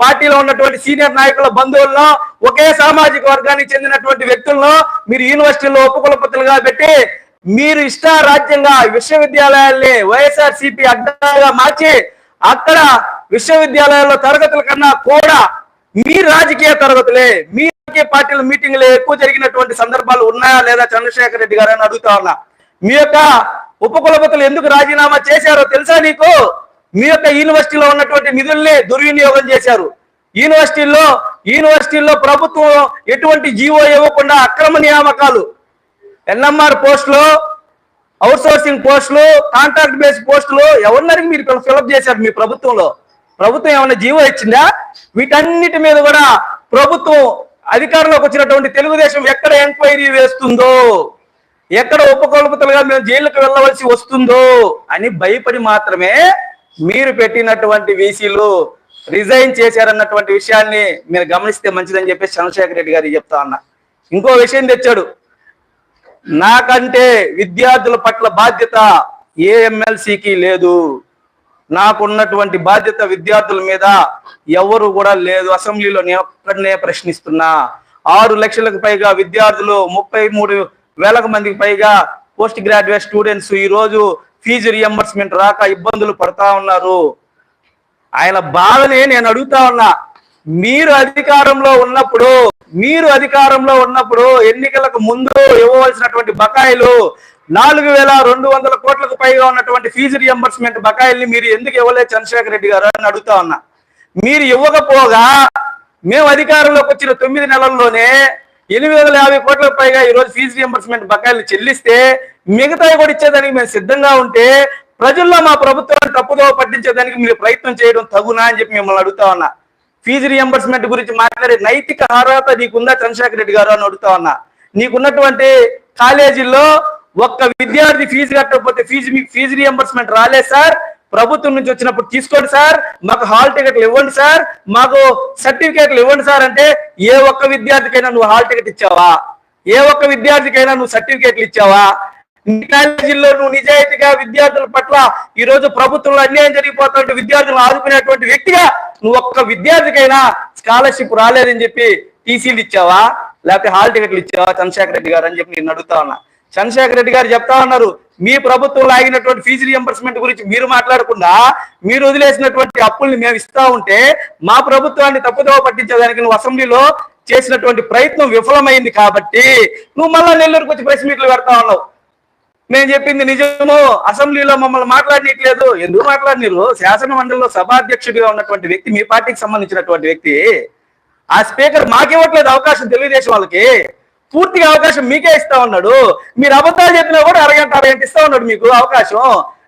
పార్టీలో ఉన్నటువంటి సీనియర్ నాయకుల బంధువుల్లో ఒకే సామాజిక వర్గానికి చెందినటువంటి వ్యక్తులను మీరు యూనివర్సిటీలో ఉపకులపతులుగా పెట్టి మీరు ఇష్టారాజ్యంగా విశ్వవిద్యాలయాల్ని వైఎస్ఆర్ సిపి అడ్డాగా మార్చి అక్కడ విశ్వవిద్యాలయాల్లో తరగతుల కన్నా కూడా మీ రాజకీయ తరగతులే మీ రాజకీయ పార్టీల మీటింగ్లు ఎక్కువ జరిగినటువంటి సందర్భాలు ఉన్నాయా లేదా చంద్రశేఖర్ రెడ్డి గారు అని అడుగుతా ఉన్నా. మీ యొక్క ఉపకులపతులు ఎందుకు రాజీనామా చేశారో తెలుసా నీకు? మీ యొక్క యూనివర్సిటీలో ఉన్నటువంటి నిధుల్ని దుర్వినియోగం చేశారు. యూనివర్సిటీల్లో యూనివర్సిటీల్లో ప్రభుత్వం ఎటువంటి జీవో ఇవ్వకుండా అక్రమ నియామకాలు. ఎన్ఎంఆర్ పోస్టులు అవుట్సోర్సింగ్ పోస్టులు కాంట్రాక్ట్ బేస్ పోస్టులు ఎవరినరికి మీరు ఫిలప్ చేశారు మీ ప్రభుత్వంలో? ప్రభుత్వం ఏమైనా జీవో ఇచ్చిందా? వీటన్నిటి మీద కూడా ప్రభుత్వం అధికారంలోకి వచ్చినటువంటి తెలుగుదేశం ఎక్కడ ఎంక్వైరీ వేస్తుందో? ఎక్కడ ఉపకల్పతలుగా మేము జైలుకు వెళ్ళవలసి వస్తుందో అని భయపడి మాత్రమే మీరు పెట్టినటువంటి వీసీలు రిజైన్ చేశారన్నటువంటి విషయాన్ని మీరు గమనిస్తే మంచిదని చెప్పేసి చంద్రశేఖర రెడ్డి గారికి చెప్తా ఉన్నా. ఇంకో విషయం తెచ్చాడు. నాకంటే విద్యార్థుల పట్ల బాధ్యత ఏ ఎమ్మెల్సీకి లేదు. నాకున్నటువంటి బాధ్యత విద్యార్థుల మీద ఎవరు కూడా లేదు. అసెంబ్లీలో నేను ఒక్కడనే ప్రశ్నిస్తున్నా. ఆరు లక్షలకు పైగా విద్యార్థులు ముప్పై మూడు వేలకు మందికి పైగా పోస్ట్ గ్రాడ్యుయేట్ స్టూడెంట్స్ ఈ రోజు ఫీజు రియంబర్స్మెంట్ రాక ఇబ్బందులు పడతా ఉన్నారు. ఆయన బాధని నేను అడుగుతా ఉన్నా మీరు అధికారంలో ఉన్నప్పుడు మీరు అధికారంలో ఉన్నప్పుడు ఎన్నికలకు ముందు ఇవ్వవలసినటువంటి బకాయిలు నాలుగు వేల రెండు వందల కోట్లకు పైగా ఉన్నటువంటి ఫీజు రియంబర్స్మెంట్ బకాయిల్ని మీరు ఎందుకు ఇవ్వలేదు చంద్రశేఖర్ రెడ్డి గారు అని అడుగుతా ఉన్నా. మీరు ఇవ్వకపోగా మేము అధికారంలోకి వచ్చిన తొమ్మిది నెలల్లోనే ఎనిమిది వందల యాభై కోట్లకు పైగా ఈ రోజు ఫీజు రియంబర్స్మెంట్ బకాయిలు చెల్లిస్తే మిగతా కూడా ఇచ్చేదానికి మేము సిద్ధంగా ఉంటే ప్రజల్లో మా ప్రభుత్వాన్ని తప్పుదోవ పట్టించేదానికి మీరు ప్రయత్నం చేయడం తగునా అని చెప్పి మిమ్మల్ని అడుగుతా ఉన్నా. ఫీజు రియంబర్స్మెంట్ గురించి మాట్లాడే నైతిక అర్హత నీకుందా చంద్రశేఖర రెడ్డి గారు అని అడుగుతా ఉన్నా. నీకున్నటువంటి కాలేజీల్లో ఒక్క విద్యార్థి ఫీజు కట్టకపోతే ఫీజు మీకు ఫీజు రియంబర్స్మెంట్ రాలేదు సార్. ప్రభుత్వం నుంచి వచ్చినప్పుడు తీసుకోండి సార్ మాకు హాల్ టికెట్లు ఇవ్వండి సార్ మాకు సర్టిఫికేట్లు ఇవ్వండి సార్ అంటే ఏ ఒక్క విద్యార్థికైనా నువ్వు హాల్ టికెట్ ఇచ్చావా? ఏ ఒక్క విద్యార్థికైనా నువ్వు సర్టిఫికేట్లు ఇచ్చావా? నీ కాలేజీల్లో నువ్వు నిజాయితీగా విద్యార్థుల పట్ల ఈ రోజు ప్రభుత్వంలో అన్యాయం జరిగిపోతుంటే విద్యార్థులను ఆదుకునేటువంటి వ్యక్తిగా నువ్వు ఒక్క విద్యార్థికైనా స్కాలర్షిప్ రాలేదని చెప్పి టీసీలు ఇచ్చావా? లేకపోతే హాల్ టికెట్లు ఇచ్చావా? చంద్రశేఖర రెడ్డి గారు అని చెప్పి నేను అడుగుతా ఉన్నా. చంద్రశేఖర రెడ్డి గారు చెప్తా ఉన్నారు మీ ప్రభుత్వం ఆగినటువంటి ఫీజు రియంబర్స్మెంట్ గురించి మీరు మాట్లాడకుండా మీరు వదిలేసినటువంటి అప్పుల్ని మేము ఇస్తా ఉంటే మా ప్రభుత్వాన్ని తప్పుదోవ పట్టించేదానికి నువ్వు అసెంబ్లీలో చేసినటువంటి ప్రయత్నం విఫలమైంది కాబట్టి నువ్వు మళ్ళా నెల్లూరుకు వచ్చి ప్రెస్ మీట్లు పెడతా ఉన్నావు. నేను చెప్పింది నిజము. అసెంబ్లీలో మమ్మల్ని మాట్లాడనీయట్లేదు. ఎందుకు మాట్లాడినారు శాసన మండలిలో సభాధ్యక్షుడిగా ఉన్నటువంటి వ్యక్తి మీ పార్టీకి సంబంధించినటువంటి వ్యక్తి. ఆ స్పీకర్ మాకివ్వట్లేదు అవకాశం తెలుగుదేశం వాళ్ళకి. పూర్తిగా అవకాశం మీకే ఇస్తా ఉన్నాడు. మీరు అబద్ధాలు చెప్పినా కూడా అరగంట అరగంట ఇస్తా ఉన్నాడు మీకు అవకాశం.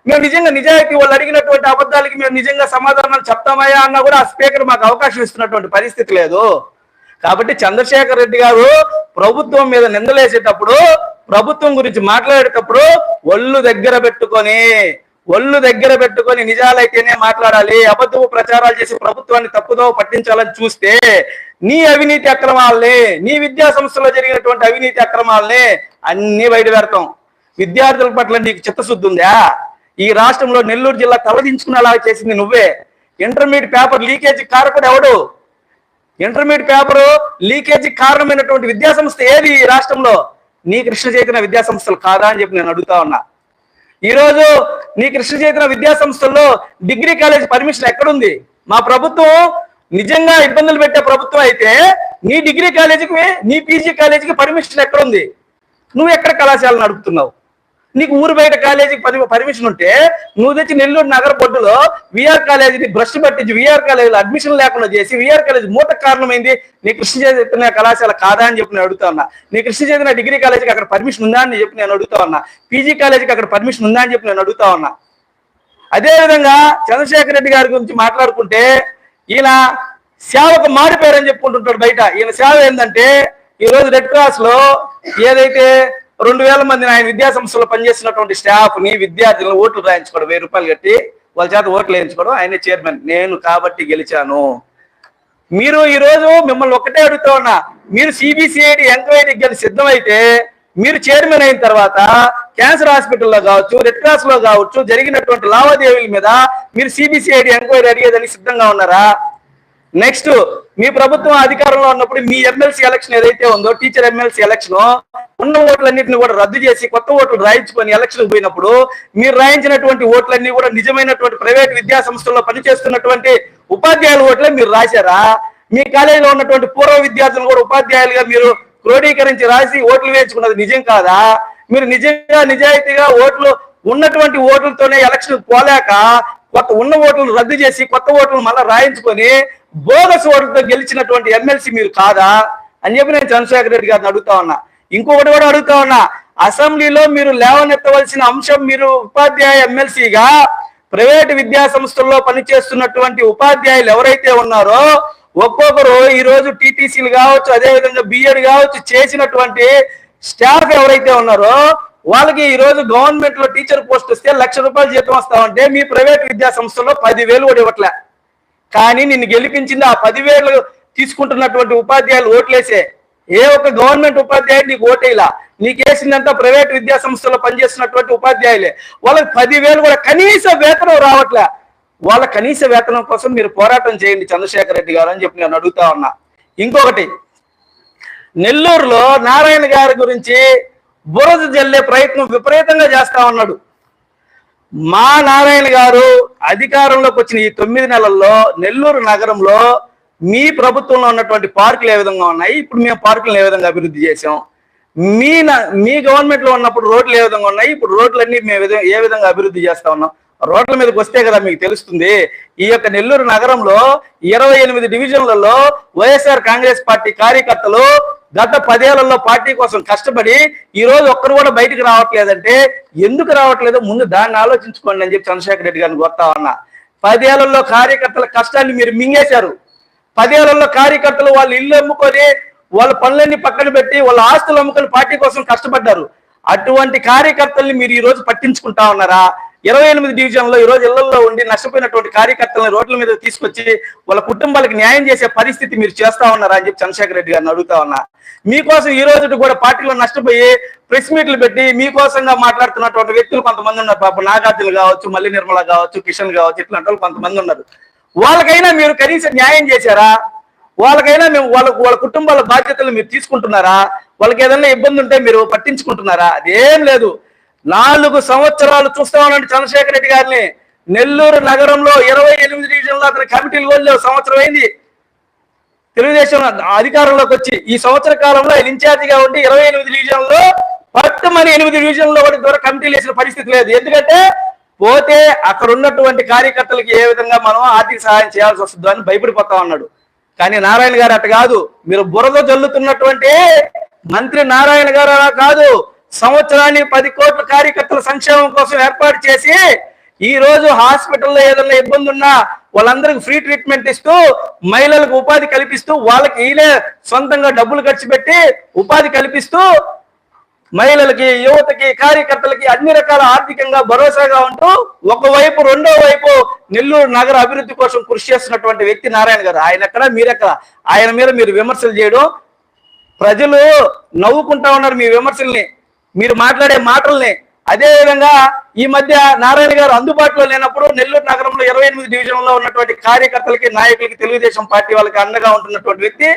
మేము నిజంగా నిజాయితీ వాళ్ళు అడిగినటువంటి అబద్ధాలకి మేము నిజంగా సమాధానాలు చెప్తామయ్యా అన్నా కూడా ఆ స్పీకర్ మాకు అవకాశం ఇస్తున్నటువంటి పరిస్థితి లేదు. కాబట్టి చంద్రశేఖర్ రెడ్డి గారు ప్రభుత్వం మీద నిందలేసేటప్పుడు ప్రభుత్వం గురించి మాట్లాడేటప్పుడు ఒళ్ళు దగ్గర పెట్టుకొని ఒళ్ళు దగ్గర పెట్టుకొని నిజాలైతేనే మాట్లాడాలి అబద్ధపు ప్రచారాలు చేసి ప్రభుత్వాన్ని తప్పుదో పట్టించాలని చూస్తే నీ అవినీతి అక్రమాలనే నీ విద్యా సంస్థలో జరిగినటువంటి అవినీతి అక్రమాలనే అన్ని బయట పెడతాం విద్యార్థుల పట్ల నీకు చిత్తశుద్ధి ఉందా? ఈ రాష్ట్రంలో నెల్లూరు జిల్లా తలదించుకునేలా చేసింది నువ్వే. ఇంటర్మీడియట్ పేపర్ లీకేజ్ కారకుడు ఎవడు? ఇంటర్మీడియట్ పేపర్ లీకేజీ కారణమైనటువంటి విద్యా సంస్థ ఏది ఈ రాష్ట్రంలో? నీ కృష్ణ చైతన్య విద్యా సంస్థలు కాదా అని చెప్పి నేను అడుగుతా ఉన్నా. ఈ రోజు నీ కృష్ణ చైతన్య విద్యా సంస్థల్లో డిగ్రీ కాలేజ్ పర్మిషన్ ఎక్కడుంది? మా ప్రభుత్వం నిజంగా ఇబ్బందులు పెట్టే ప్రభుత్వం అయితే నీ డిగ్రీ కాలేజీకి నీ పీజీ కాలేజీకి పర్మిషన్ ఎక్కడ ఉంది? నువ్వు ఎక్కడ కళాశాల నడుపుతున్నావు? నీకు ఊరు బయట కాలేజీకి పది పర్మిషన్ ఉంటే నువ్వు తెచ్చి నెల్లూరు నగర బొడ్డులో విఆర్ కాలేజీని బ్రష్ పట్టించి విఆర్ కాలేజీలో అడ్మిషన్ లేకుండా చేసి విఆర్ కాలేజ్ మూట కారణమైంది. నీ కృష్ణ చైతన్య కళాశాల కాదా అని చెప్పి నేను అడుగుతా ఉన్నా. నీ కృష్ణ చైతన్య డిగ్రీ కాలేజీకి అక్కడ పర్మిషన్ ఉందా అని చెప్పి నేను అడుగుతా ఉన్నా. పీజీ కాలేజీకి అక్కడ పర్మిషన్ ఉందా అని చెప్పి నేను అడుగుతా ఉన్నా. అదే విధంగా చంద్రశేఖర్ రెడ్డి గారి గురించి మాట్లాడుకుంటే ఈయన సేవకు మారిపోయారని చెప్పుకుంటుంటాడు బయట. ఈయన సేవ ఏంటంటే ఈరోజు రెడ్ క్రాస్లో ఏదైతే రెండు వేల మందిని ఆయన విద్యా సంస్థలో పనిచేసినటువంటి స్టాఫ్ని విద్యార్థులను ఓట్లు రాయించుకోవడం వెయ్యి రూపాయలు కట్టి వాళ్ళ చేత ఓట్లు వేయించుకోవడం ఆయనే చైర్మన్ నేను కాబట్టి గెలిచాను. మీరు ఈరోజు మిమ్మల్ని ఒక్కటే అడుగుతా ఉన్నా మీరు సిబిసిఐడి ఎంక్వైరీకి కానీ సిద్ధమైతే మీరు చైర్మన్ అయిన తర్వాత క్యాన్సర్ హాస్పిటల్లో కావచ్చు రెడ్ క్రాస్లో కావచ్చు జరిగినటువంటి లావాదేవీల మీద మీరు సిబిసిఐడి ఎంక్వైరీ అడిగేదానికి సిద్ధంగా ఉన్నారా? నెక్స్ట్ మీ ప్రభుత్వం అధికారంలో ఉన్నప్పుడు మీ ఎమ్మెల్సీ ఎలక్షన్ ఏదైతే ఉందో టీచర్ ఎమ్మెల్సీ ఎలక్షన్ ఉన్న ఓట్లన్నింటిని కూడా రద్దు చేసి కొత్త ఓట్లు రాయించుకొని ఎలక్షన్ పోయినప్పుడు మీరు రాయించినటువంటి ఓట్లన్నీ కూడా నిజమైనటువంటి ప్రైవేట్ విద్యా సంస్థల్లో పనిచేస్తున్నటువంటి ఉపాధ్యాయుల ఓట్లే మీరు రాశారా? మీ కాలేజీలో ఉన్నటువంటి పూర్వ విద్యార్థులు కూడా ఉపాధ్యాయులుగా మీరు క్రోడీకరించి రాసి ఓట్లు వేయించుకున్నది నిజం కాదా? మీరు నిజంగా నిజాయితీగా ఓట్లు ఉన్నటువంటి ఓట్లతోనే ఎలక్షన్ పోలేక కొత్త ఉన్న ఓట్లను రద్దు చేసి కొత్త ఓట్లను మళ్ళీ రాయించుకొని బోగస్ ఓట్లతో గెలిచినటువంటి ఎమ్మెల్సీ మీరు కాదా? అని చెప్పి నేను చంద్రశేఖర్ రెడ్డి గారిని అడుగుతా ఉన్నా. ఇంకొకటి కూడా అడుగుతా ఉన్నా. అసెంబ్లీలో మీరు లేవనెత్తవలసిన అంశం మీరు ఉపాధ్యాయ ఎమ్మెల్సీగా ప్రైవేట్ విద్యా సంస్థల్లో పనిచేస్తున్నటువంటి ఉపాధ్యాయులు ఎవరైతే ఉన్నారో ఒక్కొక్కరు ఈ రోజు టీటీసీలు కావచ్చు అదే విధంగా బిఎడ్ కావచ్చు చేసినటువంటి స్టాఫ్ ఎవరైతే ఉన్నారో వాళ్ళకి ఈ రోజు గవర్నమెంట్లో టీచర్ పోస్ట్ వస్తే లక్ష రూపాయలు జీతం వస్తామంటే మీ ప్రైవేట్ విద్యా సంస్థలో పదివేలు కూడా ఇవ్వట్లే. కానీ నిన్ను గెలిపించింది ఆ పదివేలు తీసుకుంటున్నటువంటి ఉపాధ్యాయులు ఓట్లేసే. ఏ ఒక్క గవర్నమెంట్ ఉపాధ్యాయుడు నీకు ఓటేలా నీకేసిందంతా ప్రైవేట్ విద్యా సంస్థలో పనిచేస్తున్నటువంటి ఉపాధ్యాయులే. వాళ్ళకి పదివేలు కూడా కనీస వేతనం రావట్లే. వాళ్ళ కనీస వేతనం కోసం మీరు పోరాటం చేయండి చంద్రశేఖర్ రెడ్డి గారు అని చెప్పి నేను అడుగుతా ఉన్నా. ఇంకొకటి నెల్లూరులో నారాయణ గారి గురించి బురద జల్లే ప్రయత్నం విపరీతంగా చేస్తా ఉన్నాడు. మా నారాయణ గారు అధికారంలోకి వచ్చిన ఈ తొమ్మిది నెలల్లో నెల్లూరు నగరంలో మీ ప్రభుత్వంలో ఉన్నటువంటి పార్కులు ఏ విధంగా ఉన్నాయి? ఇప్పుడు మేము పార్కులను ఏ విధంగా అభివృద్ధి చేసాం మీ న- మీ గవర్నమెంట్లో ఉన్నప్పుడు రోడ్లు ఏ విధంగా ఉన్నాయి? ఇప్పుడు రోడ్లన్నీ మేము ఏ విధంగా అభివృద్ధి చేస్తా ఉన్నాం? రోడ్ల మీదకి వస్తే కదా మీకు తెలుస్తుంది ఈ యొక్క నెల్లూరు నగరంలో ఇరవై ఎనిమిది డివిజన్లలో వైఎస్ఆర్ కాంగ్రెస్ పార్టీ కార్యకర్తలు గత పదేళ్ళలో పార్టీ కోసం కష్టపడి ఈ రోజు ఒక్కరు కూడా బయటికి రావట్లేదంటే ఎందుకు రావట్లేదో? ముందు దాన్ని ఆలోచించుకోండి అని చెప్పి చంద్రశేఖర రెడ్డి గారిని కొత్తా ఉన్నా. పదేళ్ళలో కార్యకర్తల కష్టాన్ని మీరు మింగేశారు. పదేళ్ళలో కార్యకర్తలు వాళ్ళు ఇల్లు అమ్ముకొని వాళ్ళ పనులన్నీ పక్కన పెట్టి వాళ్ళ ఆస్తులు అమ్ముకొని పార్టీ కోసం కష్టపడ్డారు. అటువంటి కార్యకర్తల్ని మీరు ఈ రోజు పట్టించుకుంటా ఉన్నారా? ఇరవై ఎనిమిది డివిజన్లో ఈరోజు ఈ రోజు ఇళ్ళలో ఉండి నష్టపోయినటువంటి కార్యకర్తలను రోడ్ల మీద తీసుకొచ్చి వాళ్ళ కుటుంబాలకు న్యాయం చేసే పరిస్థితి మీరు చేస్తా ఉన్నారా అని చెప్పి చంద్రశేఖర రెడ్డి గారిని అడుగుతా ఉన్నా. మీకోసం ఈ రోజు కూడా పార్టీలో నష్టపోయి ప్రెస్ మీట్లు పెట్టి మీకోసంగా మాట్లాడుతున్నటువంటి వ్యక్తులు కొంతమంది ఉన్నారు. పాప నాగార్జున కావచ్చు మల్లి నిర్మల కావచ్చు కిషన్ కావచ్చు ఇట్లాంటి వాళ్ళు కొంతమంది ఉన్నారు. వాళ్ళకైనా మీరు కనీసం న్యాయం చేశారా? వాళ్ళకైనా మేము వాళ్ళ వాళ్ళ కుటుంబాల బాధ్యతలు మీరు తీసుకుంటున్నారా? వాళ్ళకి ఏదైనా ఇబ్బంది ఉంటే మీరు పట్టించుకుంటున్నారా? అదేం లేదు. నాలుగు సంవత్సరాలు చూస్తా ఉన్నాడు చంద్రశేఖర్ రెడ్డి గారిని. నెల్లూరు నగరంలో ఇరవై ఎనిమిది డివిజన్లో అతని కమిటీలు కూడా సంవత్సరం అయింది. తెలుగుదేశం అధికారంలోకి వచ్చి ఈ సంవత్సర కాలంలో ఆయన ఇన్ఛార్జిగా ఉండి ఇరవై ఎనిమిది డివిజన్లో పట్టమని ఎనిమిది డివిజన్లో ఒకటి ద్వారా కమిటీలు వేసిన పరిస్థితి లేదు. ఎందుకంటే పోతే అక్కడ ఉన్నటువంటి కార్యకర్తలకు ఏ విధంగా మనం ఆర్థిక సహాయం చేయాల్సి వస్తుందో అని భయపడిపోతా ఉన్నాడు. కానీ నారాయణ గారు అట్ట కాదు. మీరు బురద జల్లుతున్నటువంటి మంత్రి నారాయణ గారు అలా కాదు. సంవత్సరానికి పది కోట్ల కార్యకర్తల సంక్షేమం కోసం ఏర్పాటు చేసి ఈ రోజు హాస్పిటల్లో ఏదైనా ఇబ్బంది ఉన్నా వాళ్ళందరికి ఫ్రీ ట్రీట్మెంట్ ఇస్తూ మహిళలకు ఉపాధి కల్పిస్తూ వాళ్ళకి ఈయనే సొంతంగా డబ్బులు ఖర్చు పెట్టి ఉపాధి కల్పిస్తూ మహిళలకి యువతకి కార్యకర్తలకి అన్ని రకాల ఆర్థికంగా భరోసాగా ఉంటూ ఒకవైపు రెండో వైపు నెల్లూరు నగర అభివృద్ధి కోసం కృషి చేస్తున్నటువంటి వ్యక్తి నారాయణ గారు. ఆయన ఎక్కడ? మీరెక్కడ? ఆయన మీద మీరు విమర్శలు చేయడం. ప్రజలు నవ్వుకుంటా ఉన్నారు మీ విమర్శల్ని. మీరు మాట్లాడే మాటల్ని అదే విధంగా ఈ మధ్య నారాయణ గారు అందుబాటులో లేనప్పుడు నెల్లూరు నగరంలో ఇరవై ఎనిమిది డివిజన్లో ఉన్నటువంటి కార్యకర్తలకి నాయకులకి తెలుగుదేశం పార్టీ వాళ్ళకి అండగా ఉంటున్నటువంటి వ్యక్తి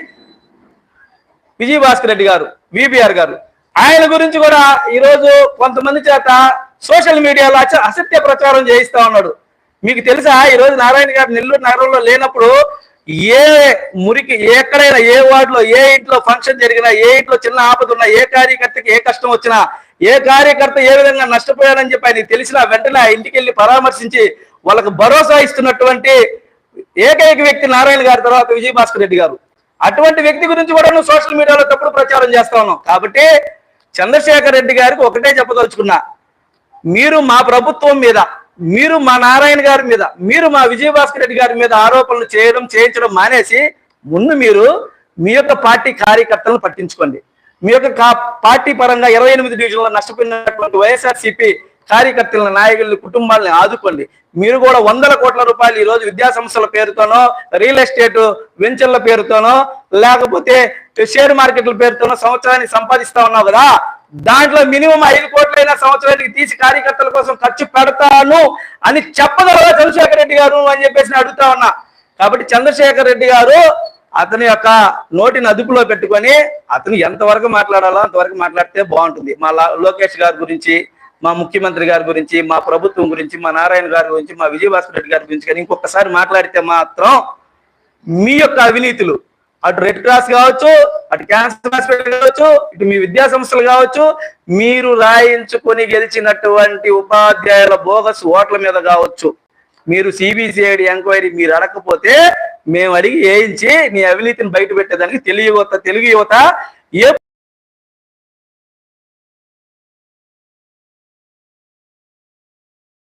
విజయ్ భాస్కర్ రెడ్డి గారు విబిఆర్ గారు. ఆయన గురించి కూడా ఈ రోజు కొంతమంది చేత సోషల్ మీడియాలో అసత్య ప్రచారం చేయిస్తా ఉన్నాడు. మీకు తెలుసా? ఈ రోజు నారాయణ గారు నెల్లూరు నగరంలో లేనప్పుడు ఏ మురికి ఎక్కడైనా ఏ వార్డులో ఏ ఇంట్లో ఫంక్షన్ జరిగినా ఏ ఇంట్లో చిన్న ఆపద ఉన్నా ఏ కార్యకర్తకి ఏ కష్టం వచ్చినా ఏ కార్యకర్త ఏ విధంగా నష్టపోయారని చెప్పి ఆయన తెలిసిన వెంటనే ఆ ఇంటికి వెళ్ళి పరామర్శించి వాళ్ళకు భరోసా ఇస్తున్నటువంటి ఏకైక వ్యక్తి నారాయణ గారి తర్వాత విజయభాస్కర్ రెడ్డి గారు. అటువంటి వ్యక్తి గురించి కూడా నువ్వు సోషల్ మీడియాలో తప్పుడు ప్రచారం చేస్తా ఉన్నావు. కాబట్టి చంద్రశేఖర్ రెడ్డి గారికి ఒకటే చెప్పదలుచుకున్నా మీరు మా ప్రభుత్వం మీద మీరు మా నారాయణ గారి మీద మీరు మా విజయభాస్కర్ రెడ్డి గారి మీద ఆరోపణలు చేయడం చేయించడం మానేసి ముందు మీరు మీ యొక్క పార్టీ కార్యకర్తలను పట్టించుకోండి. మీ యొక్క పార్టీ పరంగా ఇరవై ఎనిమిది డివిజన్లో నష్టపోయినటువంటి వైఎస్ఆర్సీపీ కార్యకర్తల నాయకుల్ని కుటుంబాలని ఆదుకోండి. మీరు కూడా వందల కోట్ల రూపాయలు ఈ రోజు విద్యా సంస్థల పేరుతోనో రియల్ ఎస్టేట్ వెంచర్ల పేరుతోనో లేకపోతే షేర్ మార్కెట్ల పేరుతోనో సంవత్సరానికి సంపాదిస్తా ఉన్నావు కదా దాంట్లో మినిమం ఐదు కోట్లైనా సంవత్సరానికి తీసి కార్యకర్తల కోసం ఖర్చు పెడతాను అని చెప్పగలరా చంద్రశేఖర్ రెడ్డి గారు అని చెప్పేసి నేను అడుగుతా ఉన్నా. కాబట్టి చంద్రశేఖర్ రెడ్డి గారు అతని యొక్క నోటిని అదుపులో పెట్టుకొని అతను ఎంతవరకు మాట్లాడాలో అంతవరకు మాట్లాడితే బాగుంటుంది. మా లా- లోకేష్ గారి గురించి మా ముఖ్యమంత్రి గారి గురించి మా ప్రభుత్వం గురించి మా నారాయణ గారి గురించి మా విజయభాస్కర్ రెడ్డి గారి గురించి కానీ ఇంకొకసారి మాట్లాడితే మాత్రం మీ యొక్క అవినీతులు అటు రెడ్ క్రాస్ కావచ్చు అటు క్యాన్సర్ హాస్పిటల్ కావచ్చు ఇటు మీ విద్యా సంస్థలు కావచ్చు మీరు రాయించుకొని గెలిచినటువంటి ఉపాధ్యాయుల బోగస్ ఓట్ల మీద కావచ్చు. మీరు సిబిసిఐడి ఎంక్వైరీ మీరు అడగకపోతే మేము అడిగి వేయించి మీ అవినీతిని బయట పెట్టేదానికి తెలుగు యువత తెలుగు యువత ఏ